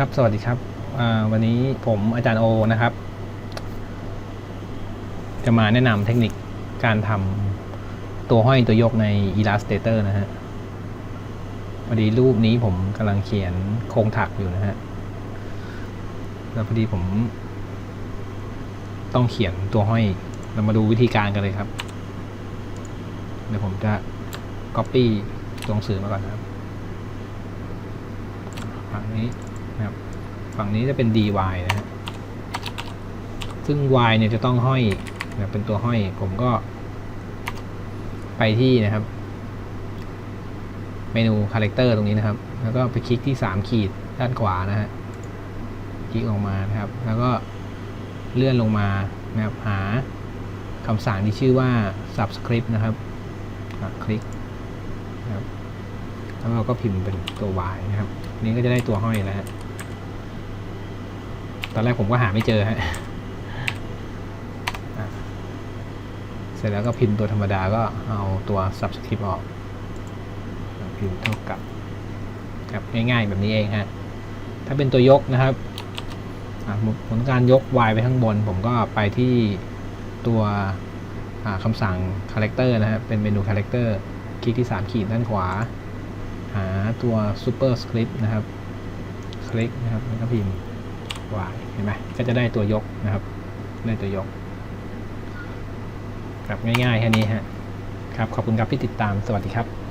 ครับ สวัสดีครับ วันนี้ผมอาจารย์โอนะครับ จะมาแนะนำเทคนิคการทำตัวห้อยตัวยกใน Illustrator นะฮะพอดีรูปนี้ผมกำลังเขียนโครงถักอยู่นะฮะ แล้วพอดีผม ต้องเขียนตัวห้อย เรามาดูวิธีการกันเลยครับ เดี๋ยวผมจะ Copy ตัวหนังสือมาก่อนนะครับฝั่งนี้ นะครับฝั่งนี้จะเป็น dy นะฮะซึ่ง y เนี่ยจะต้องห้อยนะเป็นตัวห้อย ผมก็ ไปที่นะครับ เมนูคาแรคเตอร์ตรงนี้นะครับ แล้วก็ไปคลิกที่ 3 ขีดด้านขวานะฮะคลิกออกมานะครับ แล้วก็เลื่อนลงมานะครับหาคำสั่งที่ชื่อว่า subscript นะครับคลิกนะครับแล้วเราก็พิมพ์เป็นตัว y นะครับ นี้ก็จะได้ตัวห้อยแล้ว ตอนแรกผมก็หาไม่เจอฮะเสร็จแล้วก็พิมพ์ตัวธรรมดาก็เอาตัว subscript ออก พิมพ์เท่ากับครับง่ายๆแบบนี้เองฮะ ถ้าเป็นตัวยกนะครับผมผมต้องการยก y ไปข้างบน ผมก็ไปที่ตัวคำสั่ง character นะฮะ เป็นเมนู character คลิกที่ 3 ขีดด้านขวา หาตัว super script นะครับ คลิกนะครับ แล้วก็พิมพ์ y เห็นไหมก็จะได้ตัวยกนะครับ ได้ตัวยก ครับง่ายๆแค่นี้ฮะครับขอบคุณครับที่ติดตามสวัสดีครับ